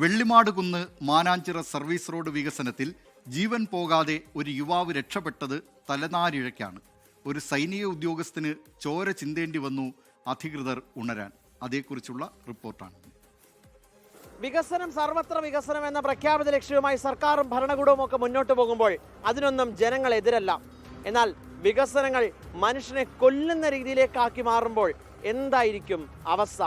വെള്ളിമാട് കുന്ന് Mananchira service road വികസനത്തിൽ ജീവൻ പോകാതെ ഒരു യുവാവ് രക്ഷപ്പെട്ടത് തലനാരിഴയ്ക്കാണ്. ഒരു സൈനിക ഉദ്യോഗസ്ഥന് ചോര ചിന്തേണ്ടി വന്നു അധികൃതർ ഉണരാൻ. അതേക്കുറിച്ചുള്ള റിപ്പോർട്ടാണ്. വികസനം സർവത്ര വികസനം എന്ന പ്രഖ്യാപിത ലക്ഷ്യവുമായി സർക്കാരും ഭരണകൂടവും ഒക്കെ മുന്നോട്ട് പോകുമ്പോൾ അതിനൊന്നും ജനങ്ങൾ എതിരല്ല. എന്നാൽ വികസനങ്ങൾ മനുഷ്യനെ കൊല്ലുന്ന രീതിയിലേക്കാക്കി മാറുമ്പോൾ എന്തായിരിക്കും അവസ്ഥ?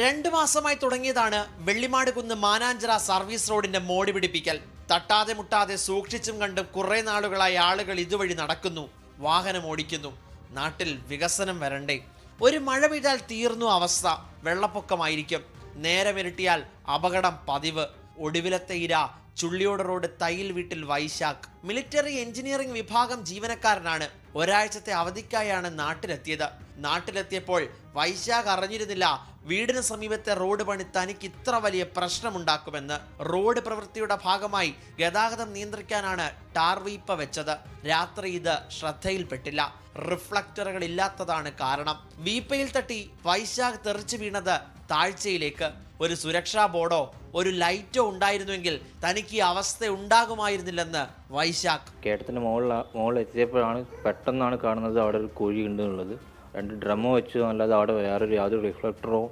രണ്ടു മാസമായി തുടങ്ങിയതാണ് വെള്ളിമാട് കുന്ന് മാനാഞ്ചിറ സർവീസ് റോഡിന്റെ മോടി പിടിപ്പിക്കൽ. തട്ടാതെ മുട്ടാതെ സൂക്ഷിച്ചും കണ്ടും കുറെ നാളുകളായി ആളുകൾ ഇതുവഴി നടക്കുന്നു. വാഹനം ഓടിക്കുന്നു. നാട്ടിൽ വികസനം വരണ്ടേ. ഒരു മഴ പെയ്താൽ തീർന്നു അവസ്ഥ. വെള്ളപ്പൊക്കമായിരിക്കും. നേരമിരട്ടിയാൽ അപകടം പതിവ്. ഒടുവിലത്തെ ഇര ചുള്ളിയോട് റോഡ് തയ്യിൽ വീട്ടിൽ വൈശാഖ്. മിലിറ്ററി എഞ്ചിനീയറിംഗ് വിഭാഗം ജീവനക്കാരനാണ്. ഒരാഴ്ചത്തെ അവധിക്കായാണ് നാട്ടിലെത്തിയത്. നാട്ടിലെത്തിയപ്പോൾ വൈശാഖ് അറിഞ്ഞിരുന്നില്ല വീടിന് സമീപത്തെ റോഡ് പണി തനിക്ക് ഇത്ര വലിയ പ്രശ്നമുണ്ടാക്കുമെന്ന്. റോഡ് പ്രവൃത്തിയുടെ ഭാഗമായി ഗതാഗതം നിയന്ത്രിക്കാനാണ് ടാർവീപ്പ വെച്ചത്. രാത്രി ഇത് ശ്രദ്ധയിൽപ്പെട്ടില്ല. റിഫ്ലക്ടറുകൾ ഇല്ലാത്തതാണ് കാരണം. വീപ്പയിൽ തട്ടി വൈശാഖ് തെറിച്ചു വീണത് താഴ്ചയിലേക്ക് ഒരു സുരക്ഷാ ബോർഡോ ഒരു ലൈറ്റോ ഉണ്ടായിരുന്നുവെങ്കിൽ തനിക്ക് ഈ അവസ്ഥ ഉണ്ടാകുമായിരുന്നില്ലെന്ന് വൈശാഖ്. കയറ്റത്തിന്റെ മുകളിൽ മുകളിൽ എത്തിയപ്പോഴാണ് പെട്ടെന്നാണ് കാണുന്നത് അവിടെ ഒരു കുഴി ഉണ്ടെന്നുള്ളത്. രണ്ട് ഡ്രമ്മോ വെച്ചു അല്ലാതെ അവിടെ വേറൊരു യാതൊരു റിഫ്ലക്ടറോ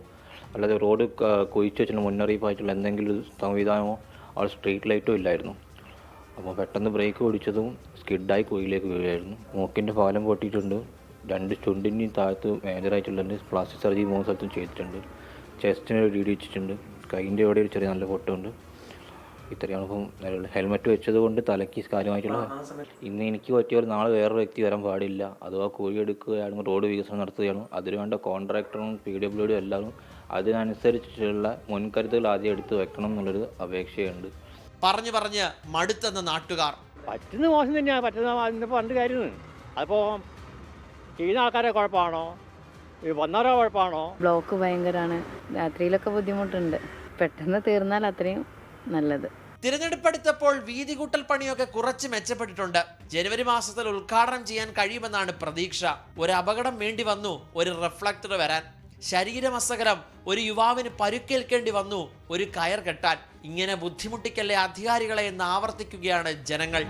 അല്ലാതെ റോഡ് കുഴിച്ചു വെച്ചിട്ട് മുന്നറിയിപ്പായിട്ടുള്ള എന്തെങ്കിലും സംവിധാനമോ അവിടെ സ്ട്രീറ്റ് ലൈറ്റോ ഇല്ലായിരുന്നു. അപ്പോൾ പെട്ടെന്ന് ബ്രേക്ക് ഓടിച്ചതും സ്കിഡായി കുഴിയിലേക്ക് വീഴായിരുന്നു. മൂക്കിന്റെ പാലം പൊട്ടിയിട്ടുണ്ട്. രണ്ട് ചുണ്ടിന്റെയും താഴത്ത് മേജറായിട്ടുള്ളത് പ്ലാസ്റ്റിക് സർജറി മൂന്ന് സ്ഥലത്തും ചെയ്തിട്ടുണ്ട്. ചെസ്റ്റിന് ഒരു ഇടി വെച്ചിട്ടുണ്ട്. കൈന്റെ അവിടെ ഒരു ചെറിയ നല്ല പൊട്ടുണ്ട്. ഇത്രയാണ് ഇപ്പം നിലവിൽ ഹെൽമെറ്റ് വെച്ചത് കൊണ്ട് തലയ്ക്ക് കാര്യമായിട്ടുള്ള ഇന്ന് എനിക്ക് പറ്റിയ ഒരു നാളെ വേറൊരു വ്യക്തി വരാൻ പാടില്ല. അഥവാ കോഴി എടുക്കുകയാണെങ്കിൽ റോഡ് വികസനം നടത്തുകയാണ്. അതിന് വേണ്ട കോൺട്രാക്ടറും പി ഡബ്ല്യു ഡിയും എല്ലാവരും അതിനനുസരിച്ചുള്ള മുൻകരുതലുകൾ ആദ്യം എടുത്ത് വെക്കണം എന്നുള്ളൊരു അപേക്ഷയുണ്ട്. പറഞ്ഞു പറഞ്ഞ് മടുത്തെന്ന നാട്ടുകാർ. പറ്റുന്ന മോശം തന്നെയാണ് പറ്റുന്ന പണ്ട് കാര്യമാണ്. അതിപ്പോൾ ചെയ്യുന്ന ആൾക്കാരെ കുഴപ്പമാണോ? ഈ വന്നവരെ കുഴപ്പമാണോ ബ്ലോക്ക് ഭയങ്കരമാണ് രാത്രിയിലൊക്കെ ബുദ്ധിമുട്ടുണ്ട്. പെട്ടെന്ന് തീർന്നാൽ അത്രയും നല്ലത്. തിരഞ്ഞെടുപ്പെടുത്തപ്പോൾ വീതി കൂട്ടൽ പണിയൊക്കെ കുറച്ച് മെച്ചപ്പെട്ടിട്ടുണ്ട്. ജനുവരി മാസത്തിൽ ഉദ്ഘാടനം ചെയ്യാൻ കഴിയുമെന്നാണ് പ്രതീക്ഷ. ഒരു അപകടം വേണ്ടി വന്നു ഒരു റിഫ്ലക്ടർ വരാൻ. ശരീരമസകരം ഒരു യുവാവിന് പരുക്കേൽക്കേണ്ടി വന്നു ഒരു കയർ കെട്ടാൻ. ഇങ്ങനെ ബുദ്ധിമുട്ടിക്കല്ലേ അധികാരികളെ എന്ന് ആവർത്തിക്കുകയാണ് ജനങ്ങൾ.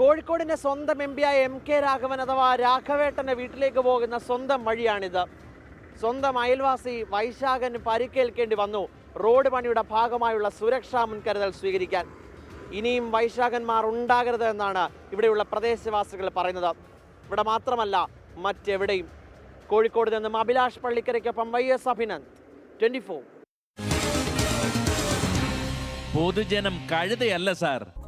കോഴിക്കോടിന്റെ സ്വന്തം എം പിയായ എം കെ രാഘവൻ അഥവാ രാഘവേട്ടന്റെ വീട്ടിലേക്ക് പോകുന്ന സ്വന്തം വഴിയാണിത്. സ്വന്തം അയൽവാസി വൈശാഖന് പരിക്കേൽക്കേണ്ടി വന്നു. റോഡ് പണിയുടെ ഭാഗമായുള്ള സുരക്ഷാ മുൻകരുതൽ സ്വീകരിക്കാൻ. ഇനിയും വൈശാഖന്മാർ ഉണ്ടാകരുത് എന്നാണ് ഇവിടെയുള്ള പ്രദേശവാസികൾ പറയുന്നത്. ഇവിടെ മാത്രമല്ല മറ്റെവിടെയും. കോഴിക്കോട് നിന്നും Abhilash പള്ളിക്കരയ്ക്കൊപ്പം Y S Abhinand. Twenty four. പൊതുജനം കഴുതയല്ല സാർ.